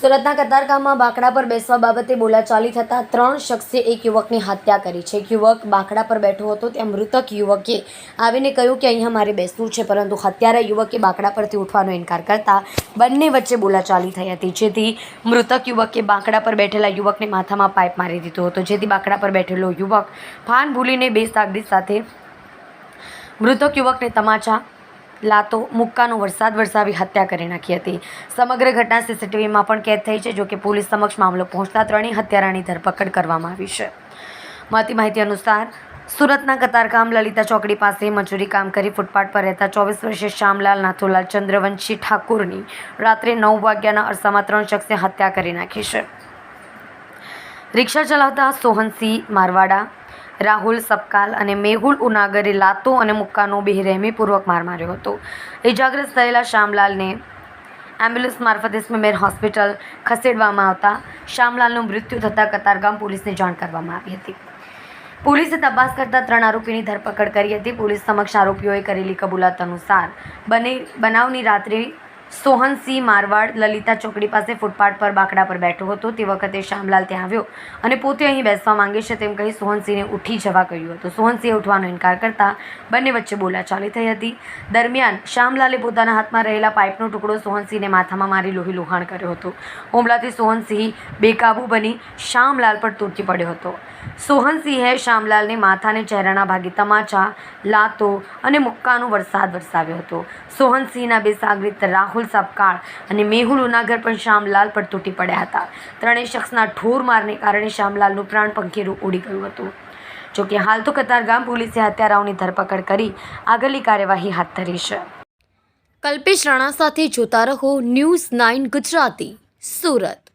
સુરતના કતારગામમાં બાકડા પર બેસવા બાબતે બોલાચાલી થતાં ત્રણ શખ્સે એક યુવકની હત્યા કરી છે. એક યુવક બાકડા પર બેઠો હતો, ત્યાં મૃતક યુવકે આવીને કહ્યું કે અહીંયા મારે બેસવું છે, પરંતુ હત્યારા યુવકે બાકડા પરથી ઉઠવાનો ઇનકાર કરતા બંને વચ્ચે બોલાચાલી થઈ હતી, જેથી મૃતક યુવકે બાકડા પર બેઠેલા યુવકને માથામાં પાઇપ મારી દીધો હતો, જેથી બાકડા પર બેઠેલો યુવક ફાન ભૂલીને બે સાગડી સાથે મૃતક યુવકને તમાચા લાતો મુક્કાનો વરસાદ વરસાવી હત્યા કરી નાખી હતી. સમગ્ર ઘટના સીસીટીવીમાં પણ કેદ થઈ છે જોકે પોલીસ સમક્ષ મામલો પહોંચતા ત્રણેય હત્યારાની ધરપકડ કરવામાં આવી છે. મળતી માહિતી અનુસાર, સુરતના કતારકામ લલિતા ચોકડી પાસે મજૂરી કામ કરી ફૂટપાથ પર રહેતા ચોવીસ વર્ષીય શ્યામલાલ નાથુલાલ ચંદ્રવંશી ઠાકુરની રાત્રે નવ વાગ્યાના અરસામાં ત્રણ શખ્સે હત્યા કરી નાખી છે. રિક્ષા ચલાવતા સોહનસિંહ મારવાડા રાહુલ સપકાલ અને મેહુલ ઉનાગરે લાતો અને મુક્કાનો બેરહેમીપૂર્વક માર માર્યો હતો. ઇજાગ્રસ્ત થયેલા શ્યામલાલને એમ્બ્યુલન્સ મારફતે સ્મીમેર હોસ્પિટલ ખસેડવામાં આવતા શ્યામલાલનું મૃત્યુ થતાં કતારગામ પોલીસને જાણ કરવામાં આવી હતી. પોલીસે તપાસ કરતા ત્રણ આરોપીની ધરપકડ કરી હતી. પોલીસ સમક્ષ આરોપીઓએ કરેલી કબૂલાત અનુસાર બને બનાવની રાત્રે સોહનસિંહ મારવાડ લલિતા ચોકડી પાસે ફૂટપાથ પર બાકડા પર બેઠો હતો. તે વખતે શ્યામલાલ ત્યાં આવ્યો અને પોતે અહીં બેસવા માંગે છે તેમ કહી સોહનસિંહને ઉઠી જવા કહ્યું હતું. સોહનસિંહે ઉઠવાનો ઇનકાર કરતા બંને વચ્ચે બોલાચાલી થઈ હતી. દરમિયાન શ્યામલાલે પોતાના હાથમાં રહેલા પાઇપનો ટુકડો સોહનસિંહને માથામાં મારી લોહી લુહાણ કર્યો હતો. હુમલાથી સોહનસિંહ બેકાબુ બની શ્યામલાલ પર તૂટી પડ્યો હતો. સોહનસિંહે શ્યામલાલને માથાને ચહેરાના ભાગે તમાચા, લાતો અને મુક્કાનો વરસાદ વરસાવ્યો હતો. સોહનસિંહના બે સાગરીત રાહુલ સપકાળ અને મેહુલ ઉનાગર પણ શ્યામલાલ પર તૂટી પડ્યા હતા. ત્રણેય શખ્સના ઠોર મારને કારણે શ્યામલાલનું પ્રાણ પંખેરું ઉડી ગયું હતું. જોકે હાલ તો કતારગામ પોલીસે હત્યારાઓની ધરપકડ કરી આગળની કાર્યવાહી હાથ ધરી છે. કલ્પેશ રાણા સાથે જોતા રહો ન્યૂઝ નાઇન ગુજરાતી, સુરત.